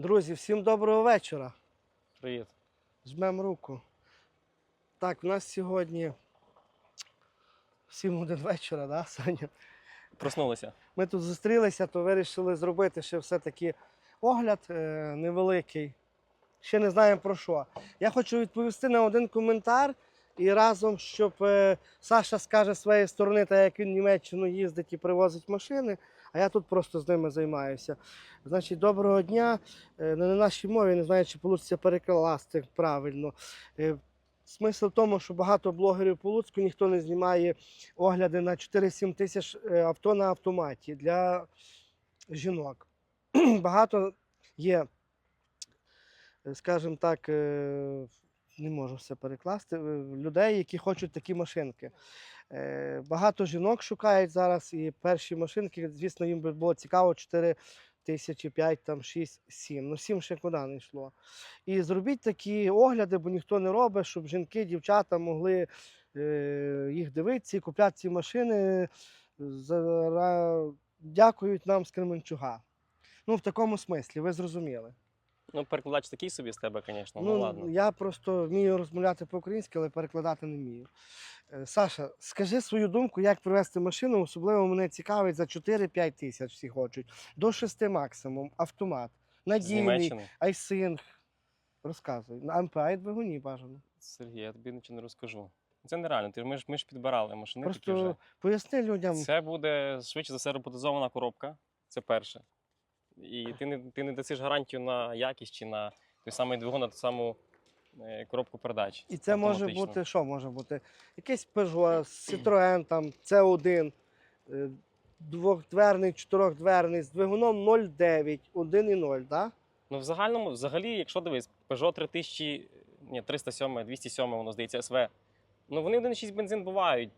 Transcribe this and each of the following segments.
Друзі, всім доброго вечора. Привіт. Жмем руку. Так, в нас сьогодні 7 годин вечора, да, Саня? Проснулися. Ми тут зустрілися, то вирішили зробити ще все-таки огляд е, невеликий. Ще не знаємо про що. Я хочу відповісти на один коментар і разом, щоб е, Саша скаже з своєї сторони, так як він в Німеччину їздить і привозить машини, а я тут просто з ними займаюся. Значить, доброго дня. Е, на нашій мові, не знаю, чи вийде перекласти правильно. Е, Смисл в тому, що багато блогерів по Луцьку ніхто не знімає огляди на 4-7 тисяч е, авто на автоматі для жінок. Багато є, скажімо так, не можу все перекласти, людей, які хочуть такі машинки. Е, Багато жінок шукають зараз і перші машинки, звісно, їм би було цікаво 4 тисячі, 5, там 6, 7. Ну 7 ще куди не йшло. І зробіть такі огляди, бо ніхто не робить, щоб жінки, дівчата могли е, їх дивитися і купляти ці машини. Зара... Дякують нам з Кременчуга. Ну, в такому смислі, ви зрозуміли. Ну, перекладач такий собі з тебе, звісно. Ну, Ну, ладно. я просто вмію розмовляти по-українськи, але перекладати не вмію. Е, Саша, скажи свою думку, як привезти машину, особливо мене цікавить за 4-5 тисяч всі хочуть. До 6 максимум, автомат, надійний, айсинг. Розказуй. На МПА і двигуні бажано. Сергій, я тобі нічого не розкажу. Це нереально. Ти, ми, ж, ми ж підбирали машини такі вже. Поясни людям. Це буде швидше за все роботизована коробка. Це перше. І ти не, ти не дасиш гарантію на якість чи на той самий двигун, на ту саму е, коробку передач. І це може бути, що може бути? Якийсь Peugeot, Citroën, там, C1, е, двохдверний, чотирьохдверний, з двигуном 0,9, 1,0, да? Ну, в загальному, взагалі, якщо дивись, Peugeot 3000, ні, 307, 207, воно здається, СВ. Ну, вони 1,6 бензин бувають.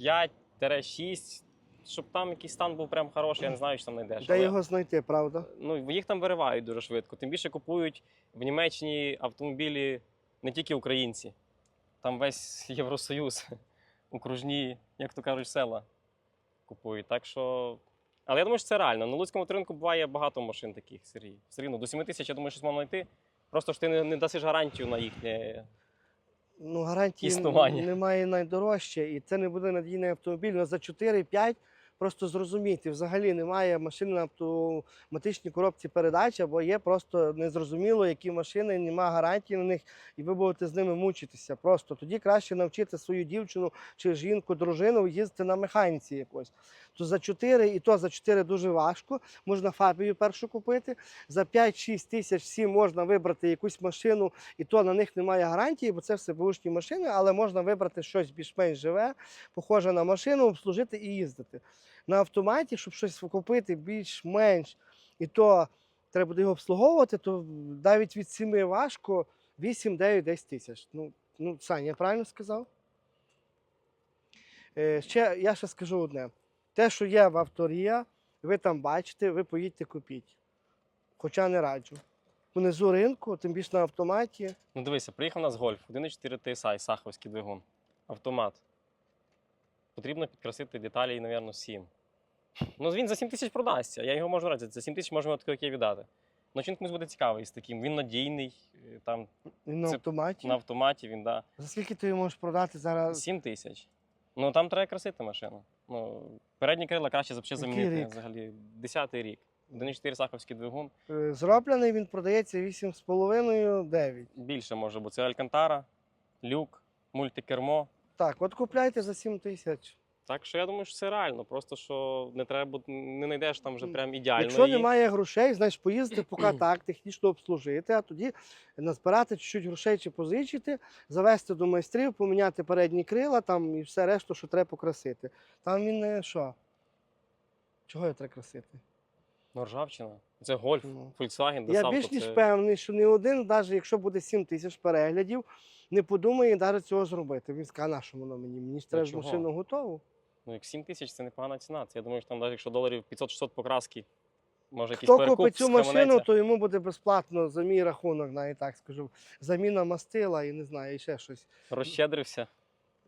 5-6. Щоб там якийсь стан був прям хороший, я не знаю, що там знайдеш. Де але- його знайти, правда? Ну, їх там виривають дуже швидко. Тим більше купують в Німеччині автомобілі не тільки українці. Там весь Євросоюз, окружні, як то кажуть, села купують. Так що. Але я думаю, що це реально. На Луцькому ринку буває багато машин таких, Сергій. Все рівно, до 7 тисяч, я думаю, щось можна знайти. Просто ж ти не, не дасиш гарантію на їхнє. Ну, гарантії Існування. немає найдорожче, і це не буде надійний автомобіль. Ну, за 4-5 просто зрозуміти. Взагалі немає машини на автоматичній коробці передач, або є просто незрозуміло, які машини, немає гарантії на них, і ви будете з ними мучитися. Просто тоді краще навчити свою дівчину чи жінку, дружину їздити на механіці якось. То за 4, і то за 4 дуже важко. Можна фабію першу купити. За 5-6 тисяч всі можна вибрати якусь машину, і то на них немає гарантії, бо це все бушні машини, але можна вибрати щось більш-менш живе, похоже на машину, обслужити і їздити. На автоматі, щоб щось купити більш-менш, і то треба буде його обслуговувати, то навіть від 7 важко 8, 9, 10 тисяч. Ну, ну, Саня, я правильно сказав? Е, ще, я ще скажу одне. Те, що є в авторія, ви там бачите, ви поїдьте купіть. Хоча не раджу. Внизу ринку, тим більше на автоматі. Ну, дивися, приїхав у нас гольф, 1,4 TSI, саховський двигун, автомат. Потрібно підкрасити деталі, мабуть, 7. Ну, він за 7 тисяч продасться. Я його можу радити. За 7 тисяч можемо таке віддати. Ну, він комусь буде цікавий з таким. Він надійний, е, там на Це автоматі. на автоматі він да. За скільки ти його можеш продати зараз? 7 тисяч. Ну там треба красити машину. Ну, передні крила краще взагалі замінити рік? взагалі. Десятий рік. 1,4 саховський двигун. Е, Зроблений він продається 8,5-9. Більше може, бо це Алькантара, люк, мультикермо. Так, от купляйте за 7 тисяч. Так що я думаю, що це реально. Просто що не треба не знайдеш там вже прям ідеально. Якщо немає грошей, значить поїздити поки так, технічно обслужити, а тоді назбирати чуть-чуть грошей чи позичити, завести до майстрів, поміняти передні крила там і все решту, що треба покрасити. Там він не що? Чого його треба красити? Ну, ржавчина. Це гольф, Ну. Volkswagen, Я більш ніж це... певний, що ні один, навіть якщо буде 7 тисяч переглядів, не подумає навіть цього зробити. Він скаже, на що воно мені? Мені ж треба ж чого? машину готову. Ну, як 7 тисяч це непогана ціна. Це я думаю, що там навіть якщо доларів 500-600 покраски, може якийсь Хто перекуп купить цю машину, схаменеться. то йому буде безплатно за мій рахунок, навіть так скажу. Заміна мастила і не знаю, і ще щось. розщедрився.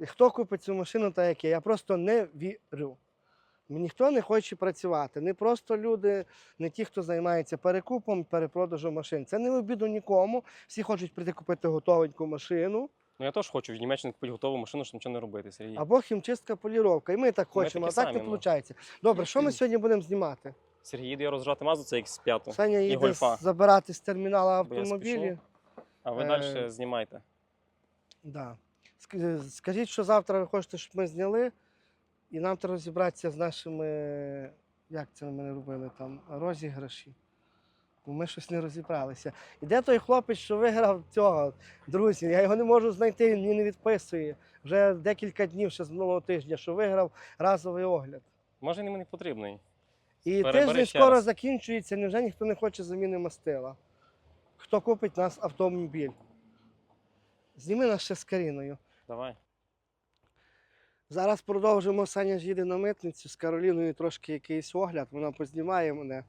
Хто купить цю машину, так як я? Я просто не вірю. Ніхто не хоче працювати. Не просто люди, не ті, хто займається перекупом, перепродажем машин. Це не обіду нікому. Всі хочуть прийти купити готовеньку машину Ну я теж хочу в Німеччині купити готову машину, щоб нічого не робити, Сергій. або хімчистка поліровка. І ми так Ми хочемо, а так не самі, ну. виходить. Добре, що ми сьогодні будемо знімати? Сергій їде розжати мазу, це X5, Саня їде гольфа. забирати з термінала автомобілі. а ви Е, далі знімайте. Да. Скажіть, що завтра ви хочете, щоб ми зняли, і нам треба розібратися з нашими, як це ми робили там, розіграші. Бо ми щось не розібралися. І де той хлопець, що виграв цього, друзі? Я його не можу знайти, він мені не відписує. Вже декілька днів ще з минулого тижня, що виграв разовий огляд. Може він мені потрібний. І Перебери тиждень ще скоро раз. закінчується, невже ніхто не хоче заміни мастила? Хто купить нас автомобіль? Зніми нас ще з Каріною. Давай. Зараз продовжимо. Саня ж їде на митницю з Кароліною трошки якийсь огляд. Вона познімає мене.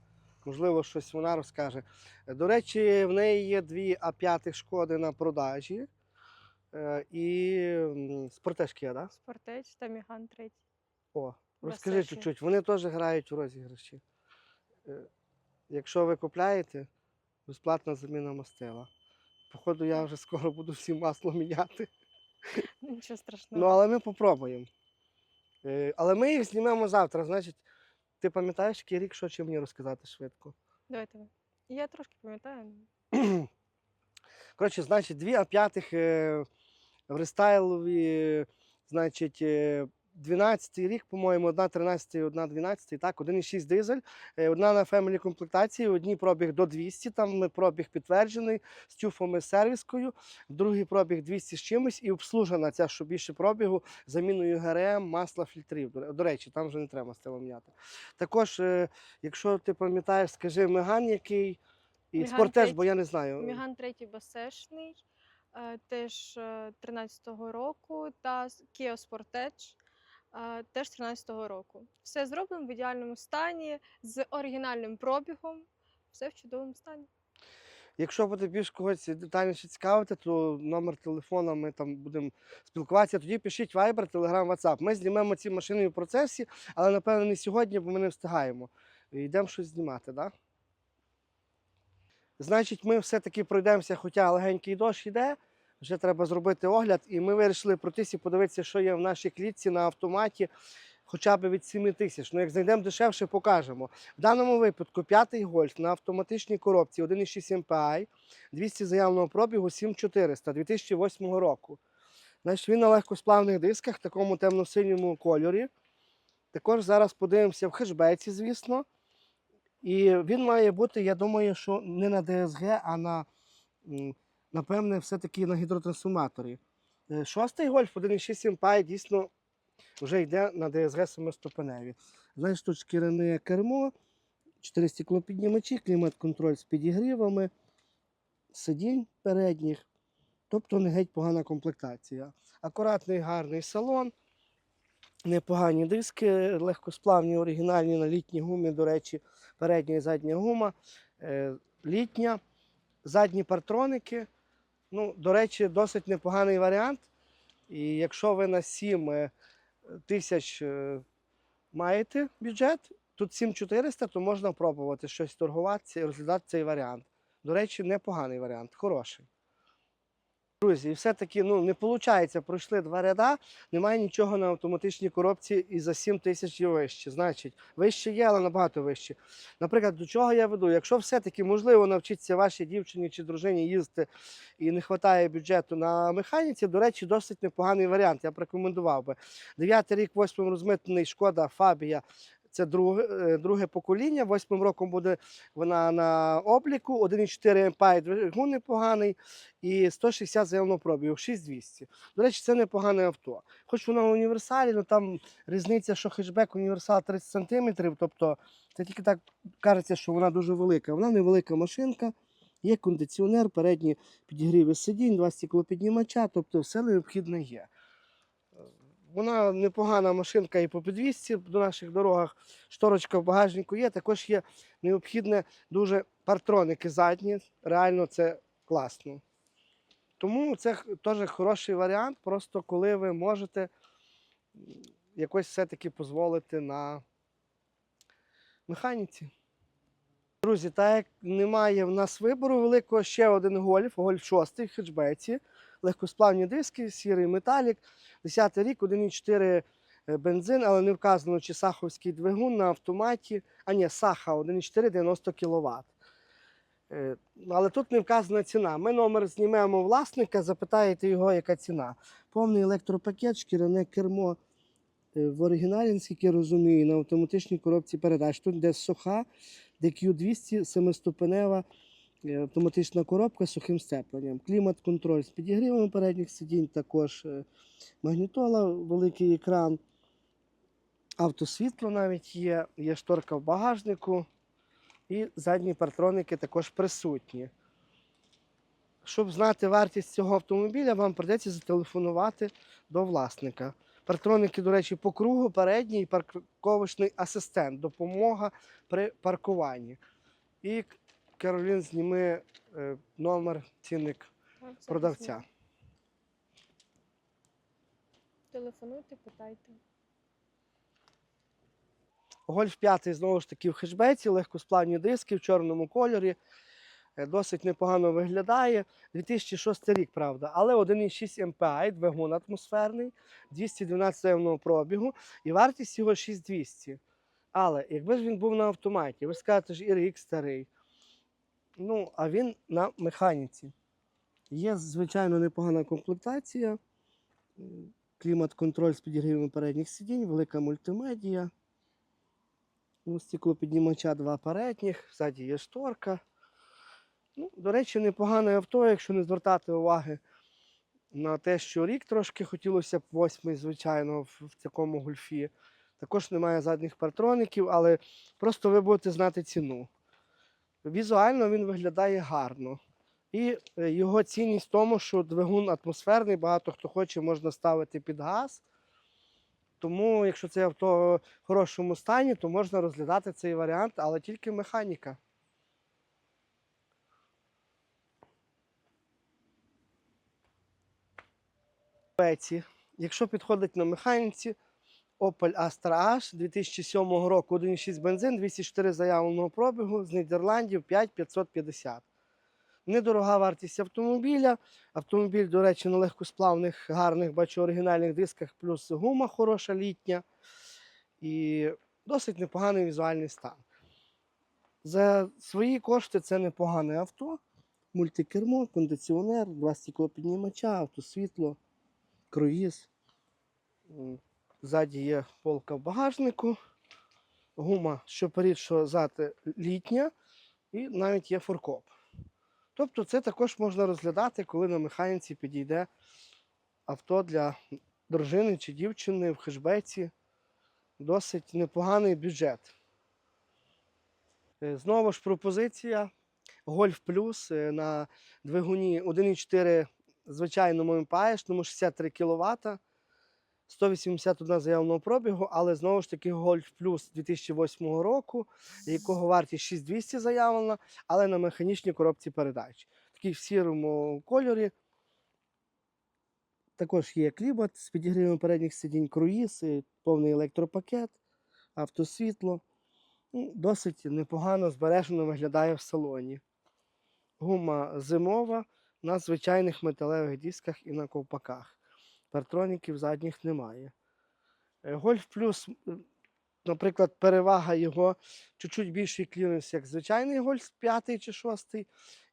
Можливо, щось вона розкаже. До речі, в неї є дві А5 шкоди на продажі. Е, І спортежки є, так? Да? Спортеч та Міган третій. О, розкажи чуть-чуть. Вони теж грають у розіграші. Е, Якщо ви купляєте, безплатна заміна мастила. Походу, я вже скоро буду всі масло міняти. Нічого страшного. Ну, але ми попробуємо. Е, Але ми їх знімемо завтра. Значить, ти пам'ятаєш, який рік, що чи мені розказати швидко? Давайте. Я трошки пам'ятаю. Коротше, значить, дві А5 е, в рестайлові, значить, е, 12-й рік, по-моєму, одна 13 одна 12 так, 1,6 дизель, е, одна на фемілі комплектації, одній пробіг до 200, там пробіг підтверджений з тюфом і сервіскою, другий пробіг 200 з чимось і обслужена ця, що більше пробігу, заміною ГРМ, масла, фільтрів. До, речі, там вже не треба мастило міняти. Також, е, якщо ти пам'ятаєш, скажи Меган який, і Меган спортеж, бо я не знаю. Міган третій басешний, е, теж е, 13-го року, та Kia Sportage. Теж 13-го року. Все зроблено в ідеальному стані, з оригінальним пробігом. Все в чудовому стані. Якщо буде більш когось детальніше цікавити, то номер телефона ми там будемо спілкуватися. Тоді пишіть Viber, Telegram, WhatsApp. Ми знімемо ці машини в процесі, але напевно не сьогодні, бо ми не встигаємо. Йдемо щось знімати, так? Да? Значить, ми все-таки пройдемося, хоча легенький дощ йде. Вже треба зробити огляд, і ми вирішили пройтися і подивитися, що є в нашій клітці на автоматі, хоча б від 7 тисяч. Ну, як знайдемо дешевше, покажемо. В даному випадку п'ятий гольф на автоматичній коробці 1,6 MPI, 200 заявленого пробігу 7400 2008 року. Значить, він на легкосплавних дисках такому темно-синьому кольорі. Також зараз подивимося в хешбеці, звісно. І він має бути, я думаю, що не на DSG, а на, напевне, все-таки на гідротрансформаторі. Е, Шостий гольф 1,6 MPI дійсно вже йде на DSG семиступеневі. Знаєш, тут шкіряне кермо, 4 стеклопіднімачі, клімат-контроль з підігрівами, сидінь передніх. Тобто не геть погана комплектація. Акуратний гарний салон, непогані диски, легкосплавні, оригінальні на літній гумі, до речі, передня і задня гума, е, літня, задні партроники. Ну, до речі, досить непоганий варіант. І якщо ви на 7 е, тисяч е, маєте бюджет, тут 7400, то можна пробувати щось торгуватися і розглядати цей варіант. До речі, непоганий варіант, хороший. Друзі, і все-таки ну, не виходить, пройшли два ряда, немає нічого на автоматичній коробці і за 7 тисяч і вище. Значить, вище є, але набагато вище. Наприклад, до чого я веду? Якщо все-таки можливо навчитися вашій дівчині чи дружині їздити і не вистачає бюджету на механіці, до речі, досить непоганий варіант. Я б рекомендував би. Дев'ятий рік, восьмим розмитнений шкода Фабія. Це друге, е, друге покоління. Восьмим роком буде вона на обліку. 1,4 МПА двигун непоганий і 160 заявного пробігу, 6200. До речі, це непогане авто. Хоч воно в універсалі, але там різниця, що хетчбек універсал 30 см, тобто це тільки так кажеться, що вона дуже велика. Вона невелика машинка, є кондиціонер, передні підігріви сидінь, два стеклопіднімача, тобто все необхідне є. Вона непогана машинка і по підвісці до наших дорогах. Шторочка в багажнику є. Також є необхідне дуже партроники задні. Реально це класно. Тому це теж хороший варіант, просто коли ви можете якось все-таки дозволити на механіці. Друзі, так як немає в нас вибору великого, ще один гольф, гольф 6 в хетчбеці, легкосплавні диски, сірий металік, 10 рік, 1,4 бензин, але не вказано, чи саховський двигун на автоматі, а ні, саха 1,4 90 кВт. Е, Але тут не вказана ціна. Ми номер знімемо власника, запитаєте його, яка ціна. Повний електропакет, шкіряне кермо е, в оригіналі, наскільки розумію, на автоматичній коробці передач. Тут де суха, DQ200, семиступенева е, автоматична коробка з сухим сцепленням. Клімат-контроль з підігрівом передніх сидінь, також е, магнітола, великий екран. Автосвітло навіть є, є шторка в багажнику. І задні партроники також присутні. Щоб знати вартість цього автомобіля, вам прийдеться зателефонувати до власника. Партроники, до речі, по кругу, передній і парковочний асистент, допомога при паркуванні. І Каролін зніми е, номер цінник продавця. Телефонуйте, питайте. Гольф 5 знову ж таки в хешбеці, легкосплавні диски в чорному кольорі. Е, Досить непогано виглядає. 2006 рік, правда, але 1,6 MPI, двигун атмосферний, 212 заявного пробігу і вартість його 6200. Але якби ж він був на автоматі, ви скажете, що і рік старий. Ну, а він на механіці. Є, звичайно, непогана комплектація. Клімат-контроль з підігрівом передніх сидінь, велика мультимедія. Ну, стеклопіднімача два передніх, ззаді є шторка. Ну, до речі, непогане авто, якщо не звертати уваги на те, що рік трошки хотілося б восьмий, звичайно, в, такому гольфі. Також немає задніх партроників, але просто ви будете знати ціну. Візуально він виглядає гарно. І е, його цінність в тому, що двигун атмосферний, багато хто хоче, можна ставити під газ. Тому, якщо це авто в хорошому стані, то можна розглядати цей варіант, але тільки механіка. Якщо підходить на механіці, Opel Astra H 2007 року 1,6 бензин, 204 заявленого пробігу з Нідерландів 5550. Недорога вартість автомобіля. Автомобіль, до речі, на легкосплавних, гарних, бачу, оригінальних дисках, плюс гума хороша літня. І досить непоганий візуальний стан. За свої кошти це непогане авто. Мультикермо, кондиціонер, два стеклопіднімача, автосвітло, круїз. Ззаді є полка в багажнику. Гума, що перед, що зад літня, і навіть є форкоп. Тобто це також можна розглядати, коли на механіці підійде авто для дружини чи дівчини в хешбеці. Досить непоганий бюджет. Е, Знову ж пропозиція Golf Plus е, на двигуні 1,4 звичайному МПАєшному 63 кВт. 181 заявленого пробігу, але знову ж таки Golf Plus 2008 року, якого вартість 6200 заявлена, але на механічній коробці передач. Такий в сірому кольорі. Також є клімат з підігрівом передніх сидінь, круїз, повний електропакет, автосвітло. Ну, Досить непогано збережено виглядає в салоні. Гума зимова на звичайних металевих дисках і на ковпаках. Партроніків задніх немає. Е, Гольф Плюс, наприклад, перевага його чуть-чуть більший кліренс, як звичайний гольф 5 чи 6,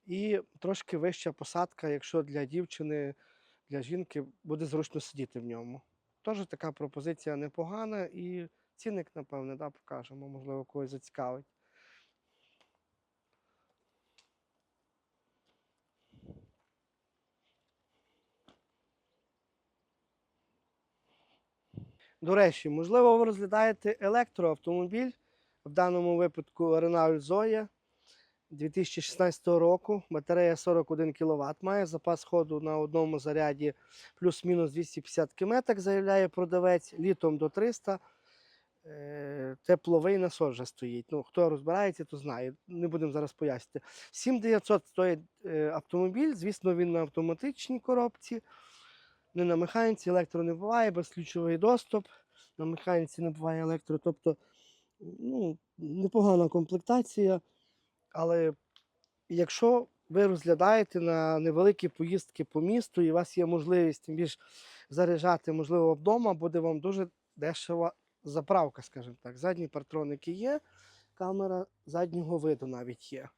і трошки вища посадка, якщо для дівчини, для жінки буде зручно сидіти в ньому. Теж така пропозиція непогана і цінник, напевне, да, покажемо, можливо, когось зацікавить. До речі, можливо, ви розглядаєте електроавтомобіль, в даному випадку Renault Zoe 2016 року. Батарея 41 кВт має, запас ходу на одному заряді плюс-мінус 250 км, заявляє продавець, літом до 300 Е, Тепловий насос вже стоїть. Ну, хто розбирається, то знає. Не будемо зараз пояснювати. 7900 стоїть е, автомобіль. Звісно, він на автоматичній коробці. Не на механіці, електро не буває, безключовий доступ. На механіці не буває електро. Тобто ну, непогана комплектація. Але якщо ви розглядаєте на невеликі поїздки по місту, і у вас є можливість тим більш заряджати, можливо, вдома, буде вам дуже дешева заправка, скажімо так. Задні партроники є, камера заднього виду навіть є.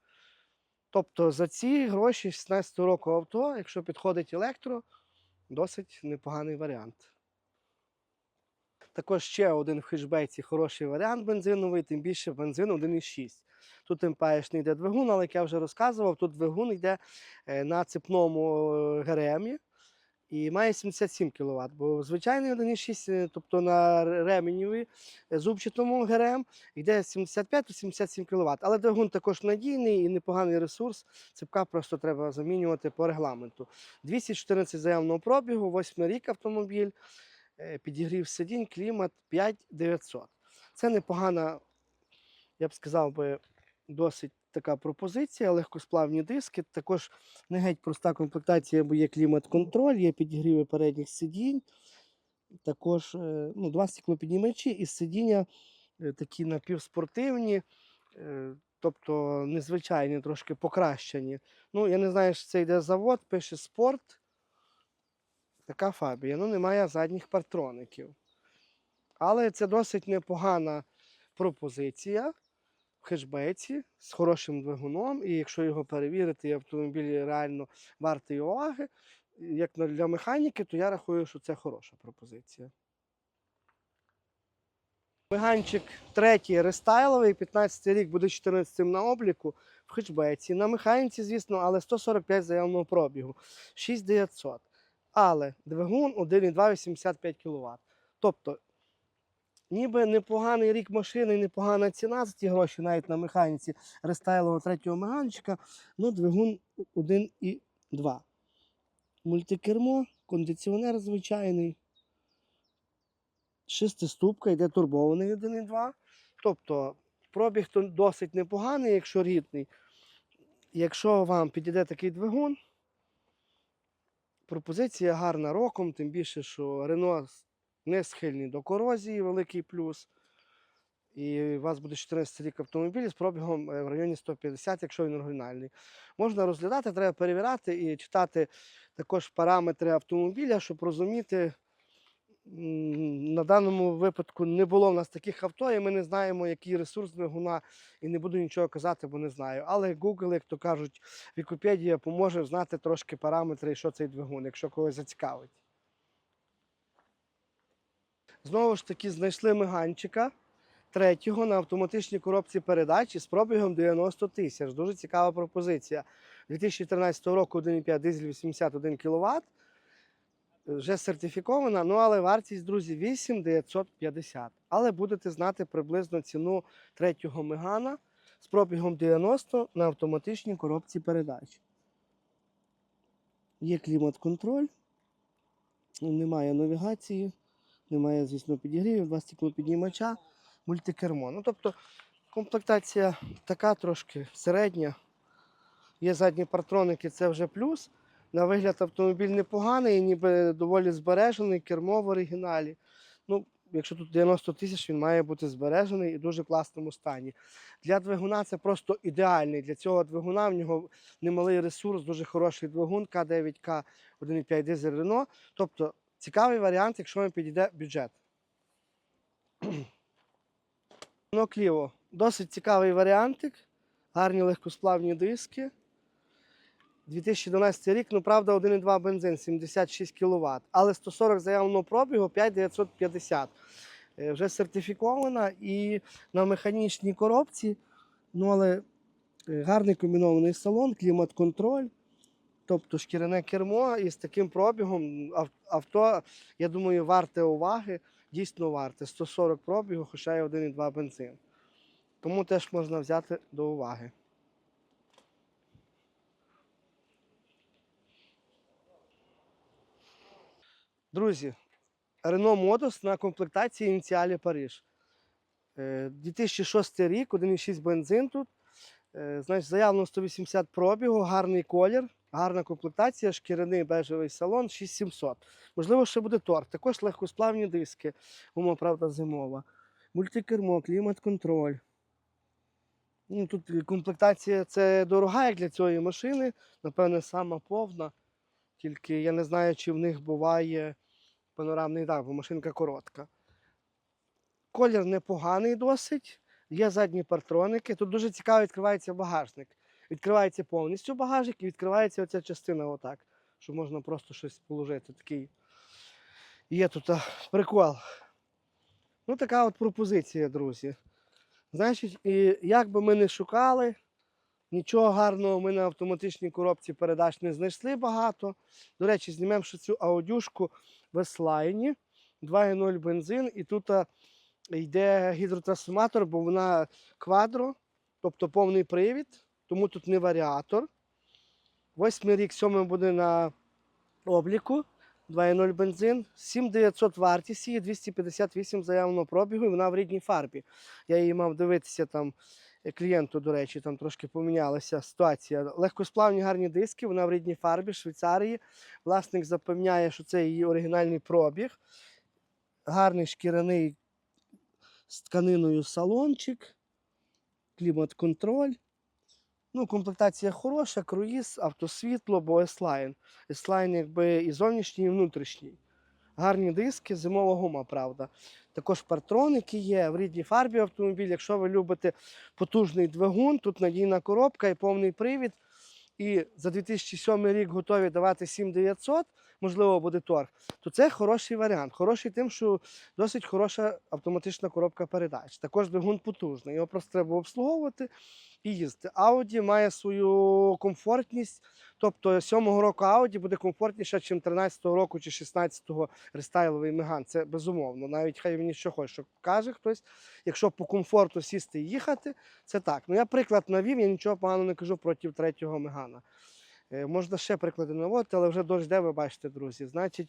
Тобто за ці гроші 16 року авто, якщо підходить електро, досить непоганий варіант. Також ще один в хешбеці хороший варіант бензиновий, тим більше бензин 1,6. Тут тим паєш не йде двигун, але як я вже розказував, тут двигун йде е, на цепному е, ГРМі і має 77 кВт. Бо звичайний 1,6, е, тобто на ременіві е, зубчатому ГРМ йде 75-77 кВт. Але двигун також надійний і непоганий ресурс. Цепка просто треба замінювати по регламенту. 214 заявного пробігу, 8 рік автомобіль, е, підігрів сидінь, клімат 5900. Це непогана, я б сказав би, досить така пропозиція, легкосплавні диски. Також не геть проста комплектація, бо є клімат-контроль, є підігріви передніх сидінь. Також е, ну, два стеклопіднімачі і сидіння е, такі напівспортивні, е, тобто незвичайні, трошки покращені. Ну, я не знаю, що це йде завод, пише спорт. Така фабія. Ну, немає задніх партроників. Але це досить непогана пропозиція в хешбеці з хорошим двигуном. І якщо його перевірити, і автомобіль реально вартий уваги, як для механіки, то я рахую, що це хороша пропозиція. Меганчик третій рестайловий, 15 рік буде 14 на обліку в хетчбеці. На механіці, звісно, але 145 заявного пробігу, 6900. Але двигун 1,2 85 кВт. Тобто, ніби непоганий рік машини, непогана ціна за ті гроші, навіть на механіці рестайлового третього меганчика, ну двигун 1,2. Мультикермо, кондиціонер звичайний. Шестиступка, йде турбований 1,2. Тобто пробіг то досить непоганий, якщо рідний. Якщо вам підійде такий двигун, пропозиція гарна роком, тим більше, що Рено не схильний до корозії, великий плюс. І у вас буде 14 рік автомобіль з пробігом е, в районі 150, якщо він оригінальний. Можна розглядати, треба перевіряти і читати також параметри автомобіля, щоб розуміти. На даному випадку не було в нас таких авто, і ми не знаємо, який ресурс двигуна, і не буду нічого казати, бо не знаю. Але Google, як то кажуть, Вікіпедія поможе знати трошки параметри, що цей двигун, якщо когось зацікавить. Знову ж таки, знайшли меганчика третього на автоматичній коробці передач із пробігом 90 тисяч. Дуже цікава пропозиція. 2013 року 1,5 дизель 81 кВт. Вже сертифікована, ну але вартість, друзі, 8950. Але будете знати приблизно ціну третього мегана з пробігом 90 на автоматичній коробці передач. Є клімат-контроль, немає навігації, немає, звісно, підігрівів, два стеклопіднімача, мультикермо. Ну, тобто комплектація така трошки середня. Є задні партроники, це вже плюс. На вигляд автомобіль непоганий, ніби доволі збережений, кермо в оригіналі. Ну, якщо тут 90 тисяч, він має бути збережений і в дуже класному стані. Для двигуна це просто ідеальний. Для цього двигуна в нього немалий ресурс, дуже хороший двигун К9К 1,5 дизель Рено. Тобто цікавий варіант, якщо вам підійде бюджет. Ну. Досить цікавий варіантик. Гарні легкосплавні диски. 2012 рік, ну правда, 1,2 бензин, 76 кВт. Але 140 заявленого пробігу 5950. Е, Вже сертифікована і на механічній коробці. Ну, але е, гарний комбінований салон, клімат-контроль. Тобто шкіряне кермо і з таким пробігом авто, я думаю, варте уваги, дійсно варте. 140 пробігу, хоча й 1,2 бензин. Тому теж можна взяти до уваги. Друзі, Renault Modus на комплектації ініціалі Париж. Е, 2006 рік, 1,6 бензин тут. Е, Значить, заявлено 180 пробігу, гарний колір, гарна комплектація, шкіряний бежевий салон, 6700. Можливо, ще буде торг. Також легкосплавні диски, гума, правда, зимова. Мультикермо, клімат-контроль. Ну, тут комплектація це дорога як для цієї машини. Напевне, сама повна. Тільки я не знаю, чи в них буває панорамний дах, бо машинка коротка. Колір непоганий досить. Є задні партроники. Тут дуже цікаво відкривається багажник. Відкривається повністю багажник і відкривається оця частина отак, що можна просто щось положити. Такий є тут прикол. Ну, така от пропозиція, друзі. Значить, і як би ми не шукали, нічого гарного ми на автоматичній коробці передач не знайшли багато. До речі, знімемо ще цю аудюшку в S-Line, 2.0 бензин, і тут йде гідротрансформатор, бо вона квадро, тобто повний привід, тому тут не варіатор. Восьмий рік, сьомий буде на обліку. 2.0 бензин, 7900 вартість її, 258 заявленого пробігу, і вона в рідній фарбі. Я її мав дивитися там е, клієнту, до речі, там трошки помінялася ситуація. Легкосплавні гарні диски, вона в рідній фарбі, Швейцарії. Власник запевняє, що це її оригінальний пробіг. Гарний шкіряний з тканиною салончик, клімат-контроль. Ну, комплектація хороша, круїз, автосвітло, бо S-Line. S-Line якби і зовнішній, і внутрішній. Гарні диски, зимова гума, правда. Також партроники є в рідній фарбі автомобіль. Якщо ви любите потужний двигун, тут надійна коробка і повний привід. І за 2007 рік готові давати 7900, можливо, буде торг, то це хороший варіант. Хороший тим, що досить хороша автоматична коробка передач. Також двигун потужний. Його просто треба обслуговувати і їздити. Audi має свою комфортність. Тобто 7-го року Audi буде комфортніше, ніж 13-го року чи 16-го рестайловий Меган. Це безумовно. Навіть хай мені що хоче, що каже хтось. Якщо по комфорту сісти і їхати, це так. Ну я приклад навів, я нічого поганого не кажу проти третього Мегана. Е, можна ще приклади наводити, але вже дощ де ви бачите, друзі. Значить,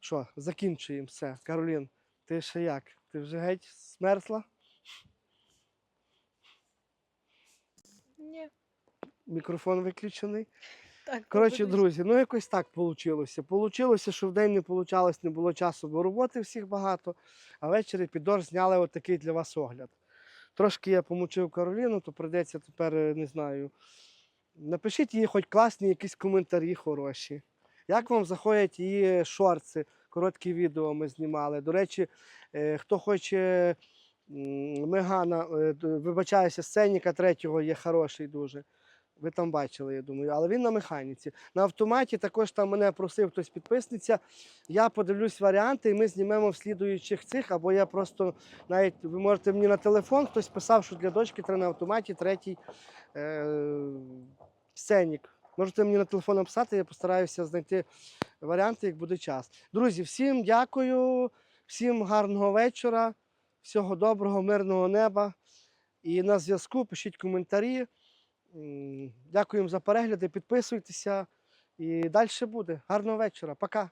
що, закінчуємо все. Каролін, ти ще як? Ти вже геть смерзла? Ні, Мікрофон виключений. так. Коротше, друзі, ну якось так вийшло. Получилося, що вдень не вийшло, не було часу, бо роботи всіх багато, а ввечері під дощ зняли отакий для вас огляд. Трошки я помучив Кароліну, то прийдеться тепер, е, не знаю. Напишіть їй хоч класні якісь коментарі хороші. Як вам заходять її шорти, короткі відео ми знімали. До речі, е, хто хоче Мегана, е, вибачаюся, сценіка третього є хороший дуже. Ви там бачили, я думаю, але він на механіці. На автоматі також там мене просив хтось підписниця. Я подивлюсь варіанти, і ми знімемо в слідуючих цих, або я просто навіть ви можете мені на телефон, хтось писав, що для дочки треба на автоматі третій е- сценік. Можете мені на телефон написати, я постараюся знайти варіанти, як буде час. Друзі, всім дякую, всім гарного вечора, всього доброго, мирного неба. І на зв'язку пишіть коментарі. Дякую за перегляди, підписуйтеся. І далі буде. Гарного вечора. Пока.